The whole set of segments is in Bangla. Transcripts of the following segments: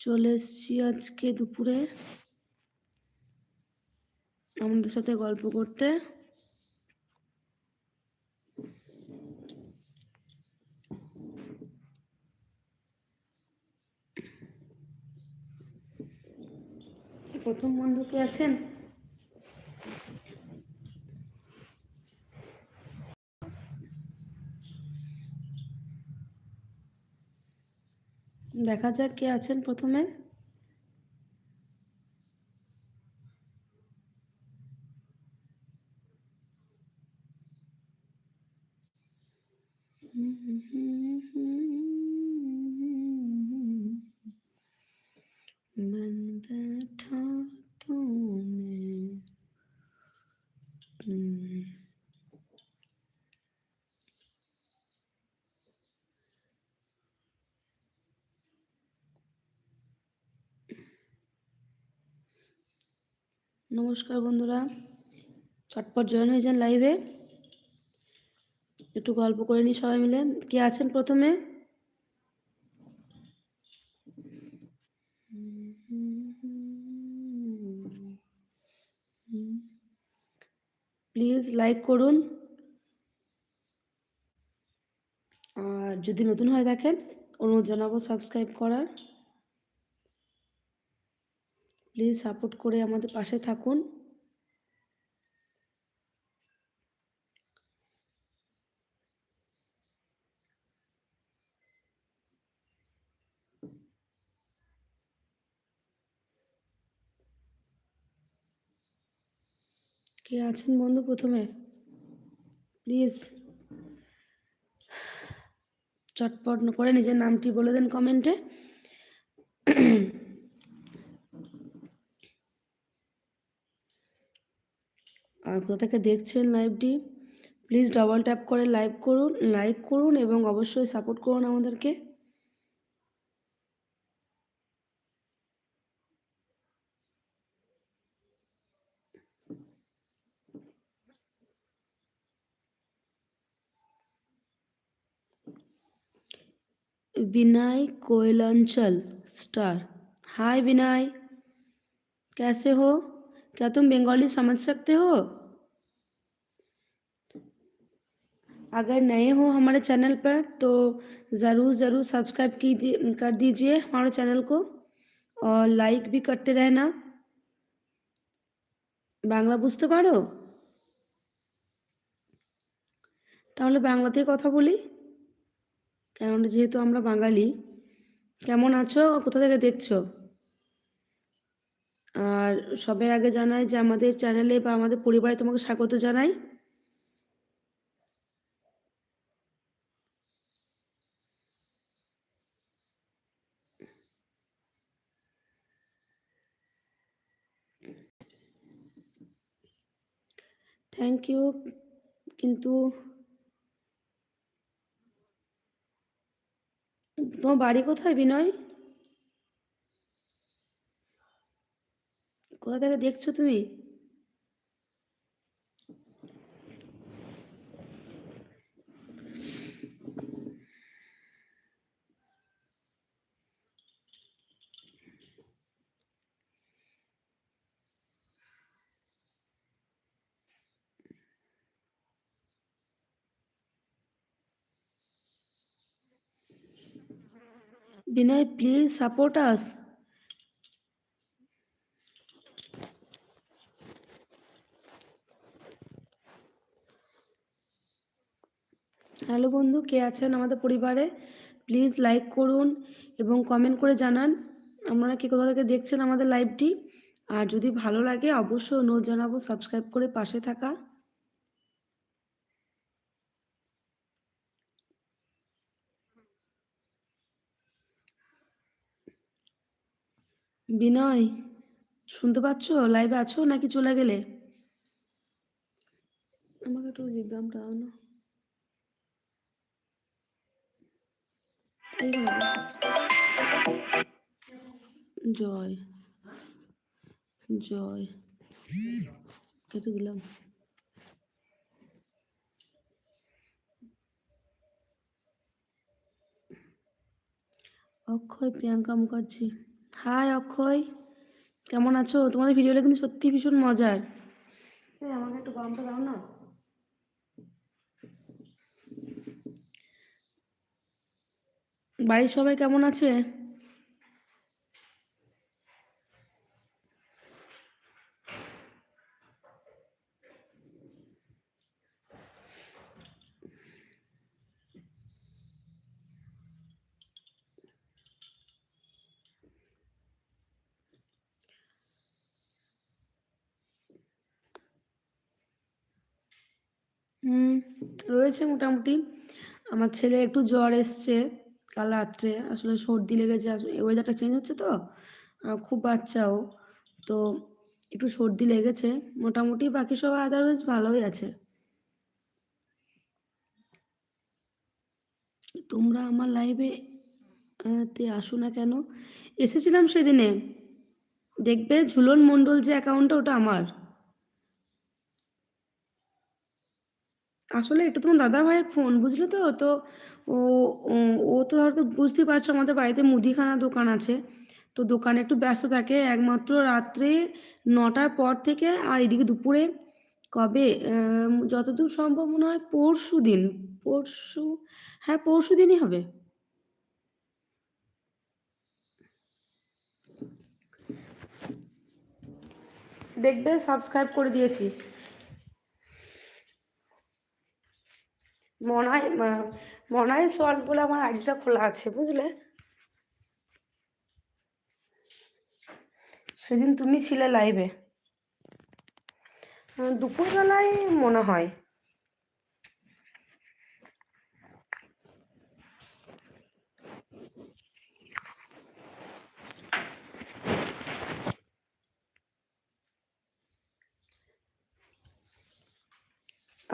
চলে এসছি আজকে দুপুরে। আমাদের সাথে গল্প করতে। প্রথম বন্ধু কে আছেন? দেখা যাক কে আছেন প্রথমে। নমস্কার বন্ধুরা। চটপট জয়েন হয়ে যান লাইভে একটু গল্প করে নিই সবাই মিলে। কে আছেন প্রথমে? প্লিজ লাইক করুন। আর যদি নতুন হয়ে দেখেন, অনুরোধ জানাব সাবস্ক্রাইব করার। প্লিজ সাপোর্ট করে আমাদের পাশে থাকুন। কে আছেন বন্ধু প্রথমে? প্লিজ চটপট করে নিজের নামটি বলে দেন কমেন্টে আর কোথা থেকে দেখছেন লাইভটি প্লিজ ডবল ট্যাপ করে লাইভ করুন লাইক করুন এবং অবশ্যই সাপোর্ট করুন আমাদেরকে विनय कोयलंचल स्टार हाय विनय कैसे हो क्या तुम बंगाली समझ सकते हो अगर नए हो हमारे चैनल पर तो ज़रूर ज़रूर सब्सक्राइब कीजिए कर दीजिए हमारे चैनल को और लाइक भी करते रहना বাংলা বুঝতে পারো তাহলে বাংলাতেই কথা বলি কারণ যেহেতু আমরা বাঙালি কেমন আছো কোথা থেকে দেখছো আর সবের আগে জানাই যে আমাদের চ্যানেলে বা আমাদের পরিবারে তোমাকে স্বাগত জানাই থ্যাংক ইউ কিন্তু তোমার বাড়ি কোথায় বিনয়? কোথা থেকে দেখছ তুমি? Binoy please support us hello বন্ধু, কে আছেন আমাদের পরিবারে? প্লিজ লাইক করুন এবং কমেন্ট করে জানান। আপনারা কে কোথা থেকে দেখছেন আমাদের লাইভটি আর যদি ভালো লাগে, অবশ্যই অনুরোধ জানাব সাবস্ক্রাইব করে পাশে থাকা। বিনয়, শুনতে পাচ্ছ? লাইভে আছো নাকি চলে গেলে? আমাকে একটু লিপবাম দাও না। জয়। জয়। কেটে দিলাম। অক্ষয়, প্রিয়াঙ্কা মুখার্জি। হাই অক্ষয় কেমন আছো? তোমাদের ভিডিওটা কিন্তু সত্যি ভীষণ মজার। আমাকে একটু গরমটা দাও না। বাড়ির সবাই কেমন আছে? হুম, রয়েছে মোটামুটি। আমার ছেলে একটু জ্বর এসছে কাল রাত্রে, আসলে সর্দি লেগেছে আসলে ওয়েদারটা চেঞ্জ হচ্ছে তো। খুব বাচ্চাও, তো একটু সর্দি লেগেছে। মোটামুটি বাকি সব আদারওয়াইজ ভালোই আছে। তোমরা আমার লাইভে তে আসো না কেন? এসেছিলাম সেদিনে। দেখবে ঝুলন মণ্ডল যে অ্যাকাউন্টটা ওটা আমার। আসলে এটা তোমার দাদা ভাইয়ের ফোন বুঝলে তো? তো ও ও তো হয়তো বুঝতেই পারছ আমাদের বাড়িতে মুদিখানা দোকান আছে। তো দোকানে একটু ব্যস্ত থাকে, একমাত্র রাত্রে নটার পর থেকে আর এদিকে দুপুরে কবে? যতদূর সম্ভব মনে হয় পরশু দিন। পরশু হ্যাঁ পরশু দিনই হবে। দেখবে সাবস্ক্রাইব করে দিয়েছি। মনায় মনায় সল্ট বলে আমার আইডিটা খোলা আছে, বুঝলে? সেদিন তুমি ছিলে লাইভে দুপুরবেলায় মনে হয়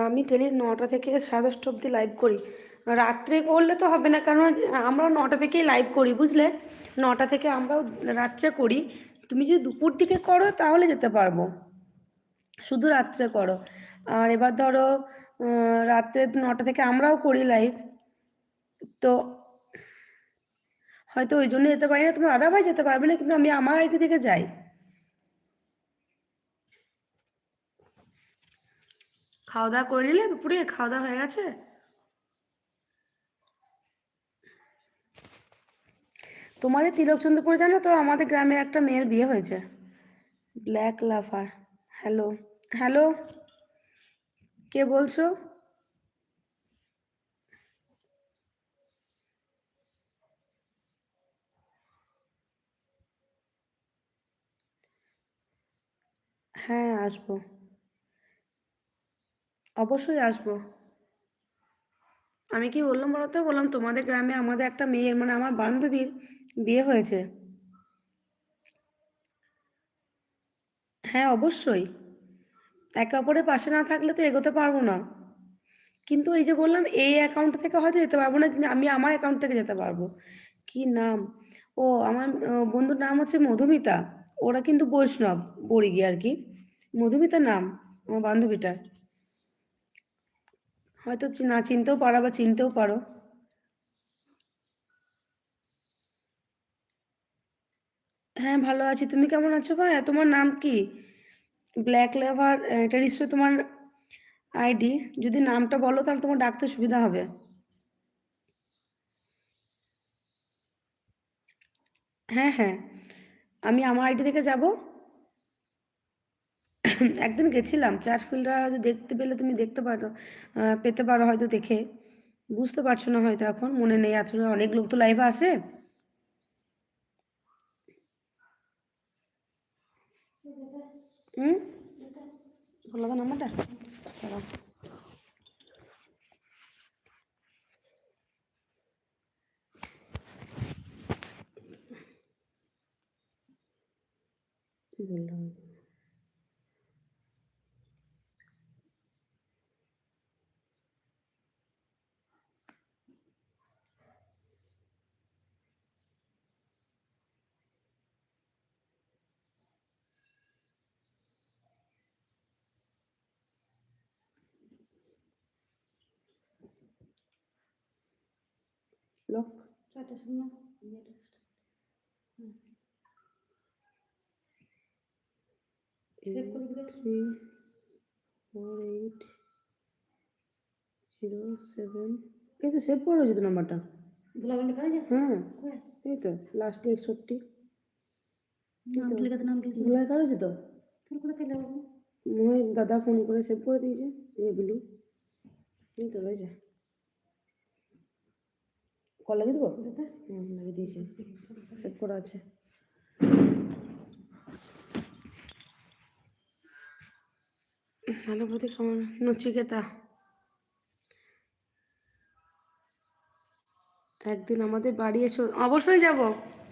আমি ডেলি নটা থেকে সাড়ে দশটা অবধি লাইভ করি। রাত্রে করলে তো হবে না, কারণ আমরাও নটা থেকেই লাইভ করি, বুঝলে? নটা থেকে আমরাও রাত্রে করি। তুমি যদি দুপুর দিকে করো, তাহলে যেতে পারব। শুধু রাত্রে করো। আর এবার ধরো রাত্রে নটা থেকে আমরাও করি লাইভ তো হয়তো ওই জন্য যেতে পারি না। তোমার দাদা ভাই যেতে পারবে না, কিন্তু আমি আমার আইডি থেকে যাই। খাওয়া দাওয়া করে নিলে দুপুরে? খাওয়া দাওয়া হয়ে গেছে? তোমাদের তিলকচন্দ্রপুরে জানো তো? আমাদের গ্রামে একটা মেয়ের বিয়ে হয়েছে। ব্ল্যাক লাভার হ্যালো হ্যালো কে বলছো? হ্যাঁ আসব। অবশ্যই আসব। আমি কি বললাম বলো তো? বললাম তোমাদের গ্রামে আমাদের একটা মেয়ের মানে আমার বান্ধবীর বিয়ে হয়েছে। হ্যাঁ অবশ্যই। একে অপরের পাশে না থাকলে তো এগোতে পারব না। কিন্তু এই যে বললাম, এই অ্যাকাউন্ট থেকে হয়তো যেতে পারব না আমি আমার অ্যাকাউন্ট থেকে যেতে পারব। কি নাম? ও, আমার বন্ধুর নাম হচ্ছে মধুমিতা। ওরা কিন্তু বৈষ্ণব, বড়িগি আর কি। মধুমিতা নাম, আমার বান্ধবীটার। হয়তো না চিনতেও পারো বা চিনতেও পারো। হ্যাঁ ভালো আছি। তুমি কেমন আছো ভাইয়া তোমার নাম কি? ব্ল্যাক লেভার এটা নিশ্চয়ই তোমার আইডি যদি নামটা বলো, তাহলে তোমার ডাকতে সুবিধা হবে। হ্যাঁ হ্যাঁ। আমি আমার আইডি থেকে যাব। একদিন গেছিলাম চার ফিল্ডরা হয়তো দেখতে পেলে তুমি দেখতে পারো পেতে পারো হয়তো দেখে। বুঝতে পারছ না হয়তো এখন, মনে নেই আসলে, অনেক লোক তো লাইভে আসে হুম? ভালো নাম্বারটা বললাম? ফোর এইট জিরো সেভেন এই তো সেভ করা হয়েছে তো নাম্বারটা হ্যাঁ এই তো লাস্টে একষট্টি ভোলাই করা হয়েছে তো দাদা ফোন করে সেভ করে দিয়েছে। ব্লু এই তো রয়েছে কল লাগিয়ে দেবো? দাদা লাগিয়ে দিয়েছি। সেভ করা আছে। প্রতি কেমন? নচিকেতা। একদিন আমাদের বাড়ি এসো। অবশ্যই যাব।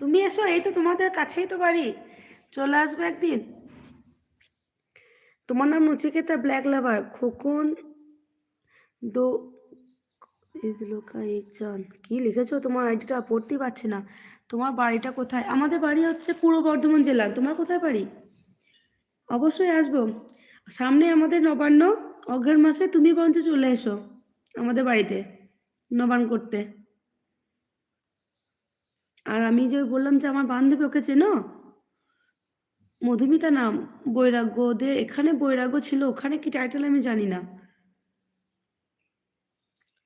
তুমি এসো এই তো তোমাদের কাছেই তো বাড়ি। চলে আসবে একদিন। তোমার নাম নচিকেতা ব্ল্যাক লাভার। খোকন দো লোকা একজন। কি লিখেছো? তোমার আইডিটা পড়তেই পারছি না। তোমার বাড়িটা কোথায়? আমাদের বাড়ি হচ্ছে পূর্ব বর্ধমান জেলা। তোমার কোথায় বাড়ি? অবশ্যই আসব। সামনে আমাদের নবান্ন অগ্রহায়ণ মাসে তুমি বরঞ্চ চলে এসো আমাদের বাড়িতে, নবান্ন করতে। আর আমি যে বললাম যে আমার বান্ধবী ওকে চেনো? মধুমিতা নাম, বৈরাগ্য। ওদের এখানে বৈরাগ্য ছিল, ওখানে কি টাইটেল আমি জানি না।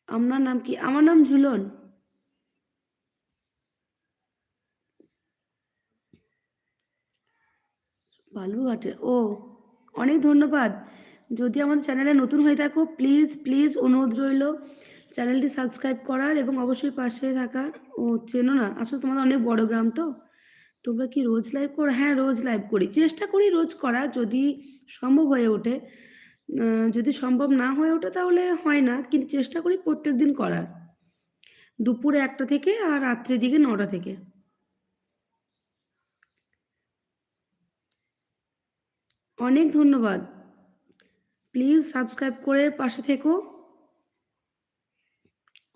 আপনার নাম কি? আমার নাম ঝুলন। বালুঘাটে ও, অনেক ধন্যবাদ। যদি আমাদের চ্যানেলে নতুন হয়ে থাকো, প্লিজ প্লিজ অনুরোধ রইল চ্যানেলটি সাবস্ক্রাইব করার এবং অবশ্যই পাশে থাকার ও চেনো না, আসলে তোমাদের অনেক বড় গ্রাম তো। তোমরা কি রোজ লাইভ করো? হ্যাঁ রোজ লাইভ করি। চেষ্টা করি রোজ করার যদি সম্ভব হয়ে ওঠে। যদি সম্ভব না হয়ে ওঠে তাহলে হয় না, কিন্তু চেষ্টা করি প্রত্যেক দিন করার। দুপুরে একটা থেকে আর রাত্রের দিকে নটা থেকে। অনেক ধন্যবাদ। প্লিজ সাবস্ক্রাইব করে পাশে থেকো।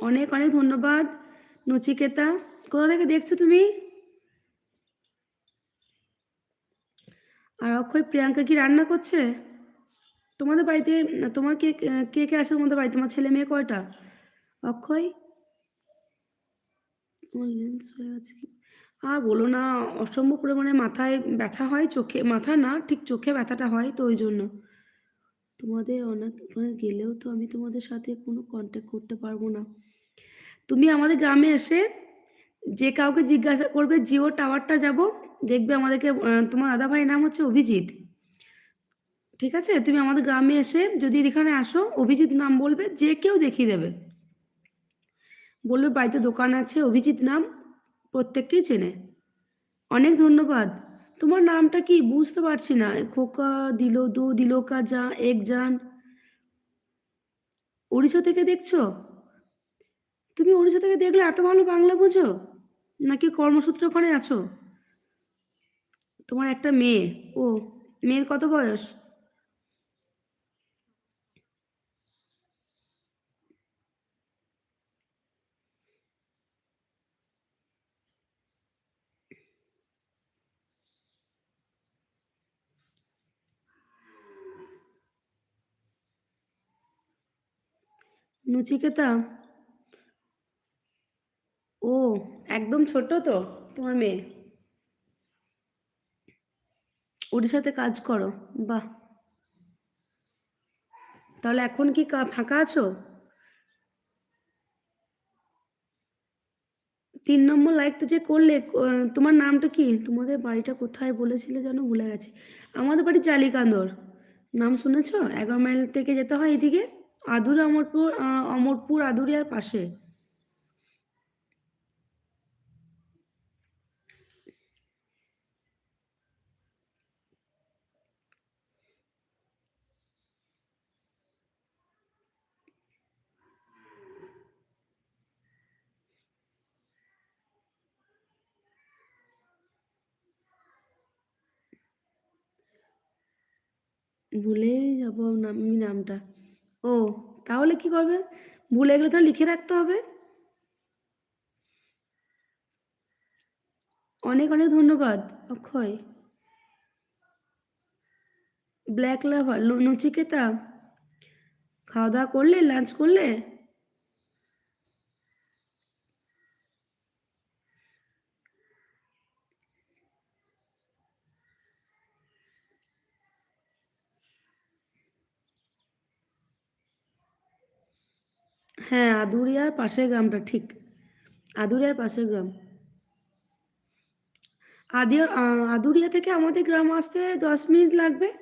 অনেক অনেক ধন্যবাদ, নচিকেতা। কোথা থেকে দেখছ তুমি? আর অক্ষয়, প্রিয়াঙ্কা কি রান্না করছে? তোমাদের বাড়িতে, তোমার কে কে কে আছে তোমাদের বাড়িতে? তোমার ছেলে মেয়ে কয়টা? অক্ষয়? আর বলো না, অসম্ভব পরিমাণে মাথায় ব্যথা হয়, চোখে, মাথা না, ঠিক চোখে ব্যথাটা হয় তো ওই জন্য। তোমাদের অনেক গেলেও তো আমি তোমাদের সাথে কোনো কন্ট্যাক্ট করতে পারব না। তুমি আমাদের গ্রামে এসে যে কাউকে জিজ্ঞাসা করবে, জিও টাওয়ারটা যাব, দেখবে আমাদেরকে তোমার দাদা ভাইয়ের নাম হচ্ছে অভিজিৎ। ঠিক আছে? তুমি আমাদের গ্রামে এসে যদি এখানে আসো, অভিজিৎ নাম বলবে, যে কেউ দেখিয়ে দেবে। বলবে, বাড়িতে দোকান আছে, অভিজিৎ নাম প্রত্যেককেই চেনে। অনেক ধন্যবাদ। তোমার নামটা কি? বুঝতে পারছি না। খোকা দিল, দো দিল, কা যা, এক জান। উড়িষ্যা থেকে দেখছ? তুমি উড়িষ্যা থেকে দেখলে এত ভালো বাংলা বুঝো? নাকি কর্মসূত্রে ওখানে আছো? তোমার একটা মেয়ে। ও, মেয়ের কত বয়স? নচিকেতা ও, একদম ছোট তো তোমার মেয়ে? উড়িষ্যাতে কাজ করো, বাহ। তাহলে এখন কা- ফাঁকা আছো? তিন নম্বর লাইকটা যে করলে তোমার নামটা কি? তোমাদের বাড়িটা কোথায় বলেছিলে যেন ভুলে গেছি। আমাদের বাড়ি চালিকান্দর। নাম শুনেছো? এগারো মাইল থেকে যেতে হয় এদিকে? আদুর অমরপুর অমরপুর আদুরিয়ার পাশে। ভুলেই যাব নাম নামটা। ও, তাহলে কি করবে? ভুলে গেলে তো লিখে রাখতে হবে। অনেক অনেক ধন্যবাদ, অক্ষয়। ব্ল্যাক লাভার নচিকেতা। খাওয়া দাওয়া করলে লাঞ্চ করলে? হ্যাঁ আদুরিয়ার পাশের গ্রামটা, ঠিক। আদুরিয়ার পাশের গ্রাম। আদিয়ার আদুরিয়া থেকে আমাদের গ্রাম আসতে দশ মিনিট লাগবে।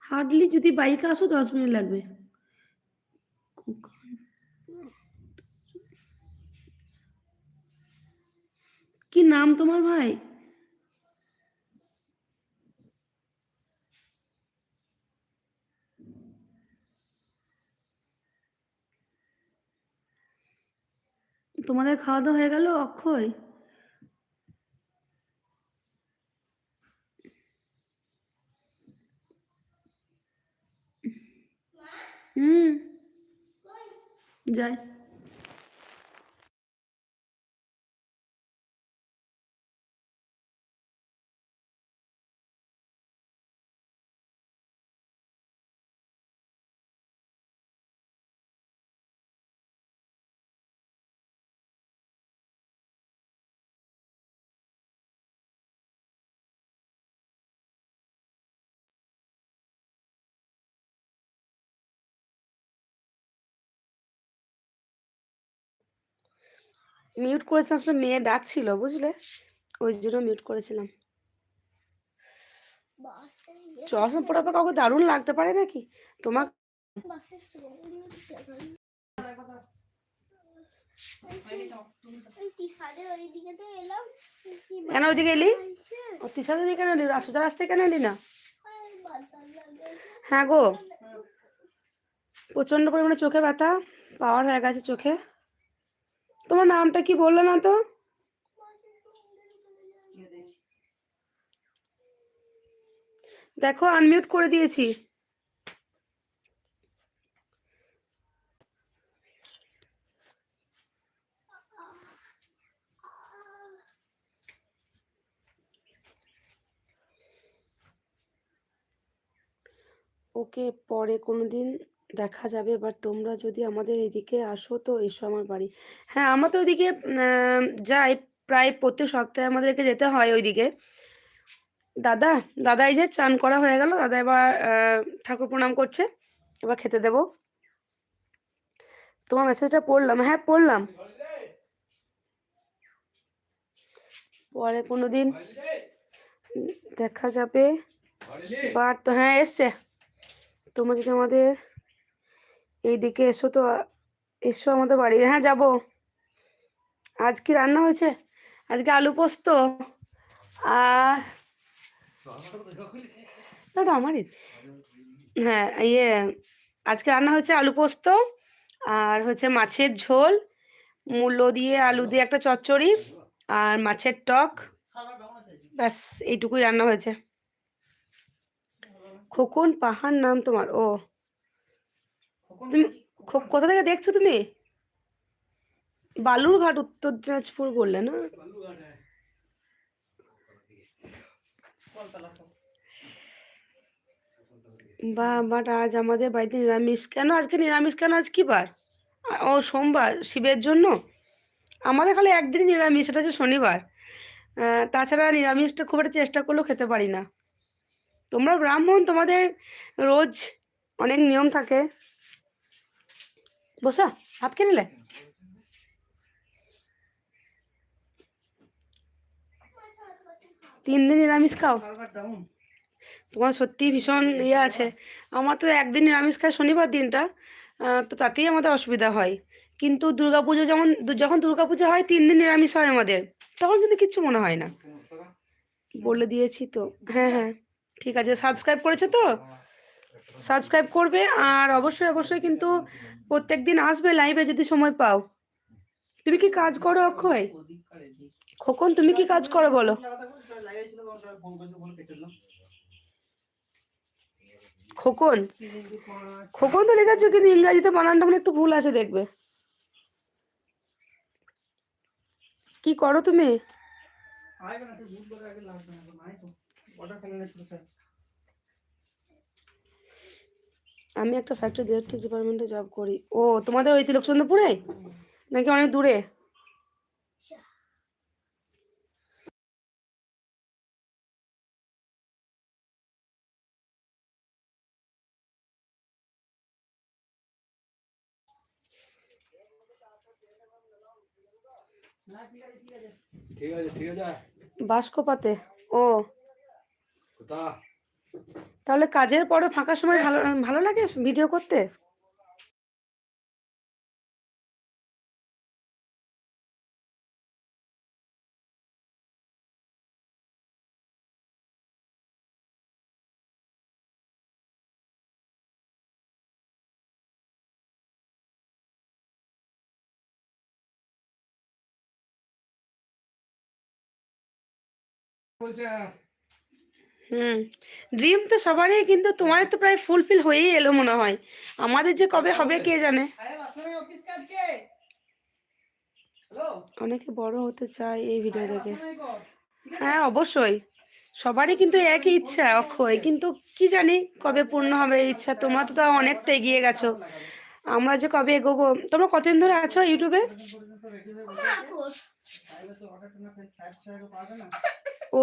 হার্ডলি যদি বাইকে আসো, দশ মিনিট লাগবে। কি নাম তোমার ভাই? তোমাদের খাওয়া দাওয়া হয়ে গেল অক্ষয়? হুম। যাই। মিউট করেছিলাম, আসলে মেয়ে ডাকছিল, বুঝলে? ওই জন্য মিউট করেছিলাম। চশমা পরে আবার কাউকে দারুণ লাগতে পারে নাকি? তোমার কেন ওইদিকে এলি? তিসাদের দিকে কেন এলি? সোজা রাস্তায় কেন এলি না? হ্যাঁ গো। প্রচণ্ড পরিমাণে চোখে ব্যথা, পাওয়ার হয়ে গেছে চোখে। তোমার নামটা কি বললে না তো? দেখো আনমিউট করে দিয়েছি। ওকে পরে কোনোদিন দেখা যাবে এবার তোমরা যদি আমাদের এদিকে আসো তো এসো আমার বাড়ি। হ্যাঁ আমরা তো ওইদিকে যাই প্রায় প্রত্যেক সপ্তাহে আমাদেরকে যেতে হয় ওইদিকে। দাদা দাদা এই যে চান করা হয়ে গেল দাদা এবার ঠাকুর প্রণাম করছে এবার খেতে দেবো। তোমার মেসেজটা পড়লাম হ্যাঁ পড়লাম। পরে কোনোদিন দেখা যাবে বার তো হ্যাঁ এসছে। তোমরা যদি আমাদের এইদিকে এসো তো, এসো আমাদের বাড়ি। হ্যাঁ যাব। আজ কি রান্না হয়েছে? আজকে আলু পোস্ত আর ওটা আমারই। হ্যাঁ ইয়ে আজকে রান্না হয়েছে আলু পোস্ত আর হচ্ছে মাছের ঝোল, মূলো দিয়ে আলু দিয়ে একটা চচ্চড়ি আর মাছের টক। ব্যাস, এইটুকুই রান্না হয়েছে। খোকন, পাহাড় নাম তোমার, ও। তুমি কোথা থেকে দেখছ তুমি? বালুরঘাট, উত্তর দিনাজপুর বললে না? বা, বাট আজ আমাদের বাড়িতে নিরামিষ। কেন আজকে নিরামিষ? কেন আজ কি বার? ও সোমবার, শিবের জন্য? আমাদের খালি একদিন নিরামিষ, সেটা হচ্ছে শনিবার। তাছাড়া নিরামিষটা খুব একটা চেষ্টা করলেও খেতে পারি না। তোমরা ব্রাহ্মণ, তোমাদের রোজ অনেক নিয়ম থাকে। বসা হাত খেয়ে নিলে? তিন দিন নিরামিষ খাও। তোমার সত্যি ভীষণ ইয়ে আছে। আমার তো একদিন নিরামিষ খায় শনিবার দিনটা তো তাতেই আমাদের অসুবিধা হয়। কিন্তু দুর্গাপুজো যেমন যখন দুর্গাপুজো হয়, তিন দিন নিরামিষ হয় আমাদের। তখন কিন্তু কিচ্ছু মনে হয় না। বলে দিয়েছি তো। হ্যাঁ হ্যাঁ। ঠিক আছে সাবস্ক্রাইব করেছ তো? সাবস্ক্রাইব করবে আর অবশ্যই অবশ্যই কিন্তু প্রত্যেক দিন আসবে লাইভে যদি সময় পাও। তুমি কি কাজ করো, অক্ষয়? খোকন, তুমি কি কাজ করো বলো। খোকন খোকন তো লেখাচ্ছ কিন্তু ইংরাজিতে বানানটা মানে একটু ভুল আছে দেখবে। কি করো তুমি? আমি একটা ফ্যাক্টরি ইলেকট্রিক ডিপার্টমেন্টে জব করি। ও তোমাদের ওই তিলকচন্দ্রপুরে নাকি অনেক দূরে? ঠিক আছে ঠিক আছে। বাস্কপাতে ও। কোথা তাহলে কাজের পরে ফাঁকা সময় ভালো ভালো লাগে ভিডিও করতে? বলছে হুম ড্রিম তো সবারই কিন্তু তোমার তো প্রায় ফুলফিল হয়েই এলো মনে হয়। আমাদের যে কবে হবে কে জানে? অনেকে বড় হতে চায় এই ভিডিও থেকে হ্যাঁ অবশ্যই। সবারই কিন্তু একই ইচ্ছা অক্ষয়। কিন্তু কি জানি কবে পূর্ণ হবে ইচ্ছা? তোমরা তো তাও অনেকটা এগিয়ে গেছো। আমরা যে কবে এগোবো? তোমরা কতদিন ধরে আছো ইউটিউবে? ও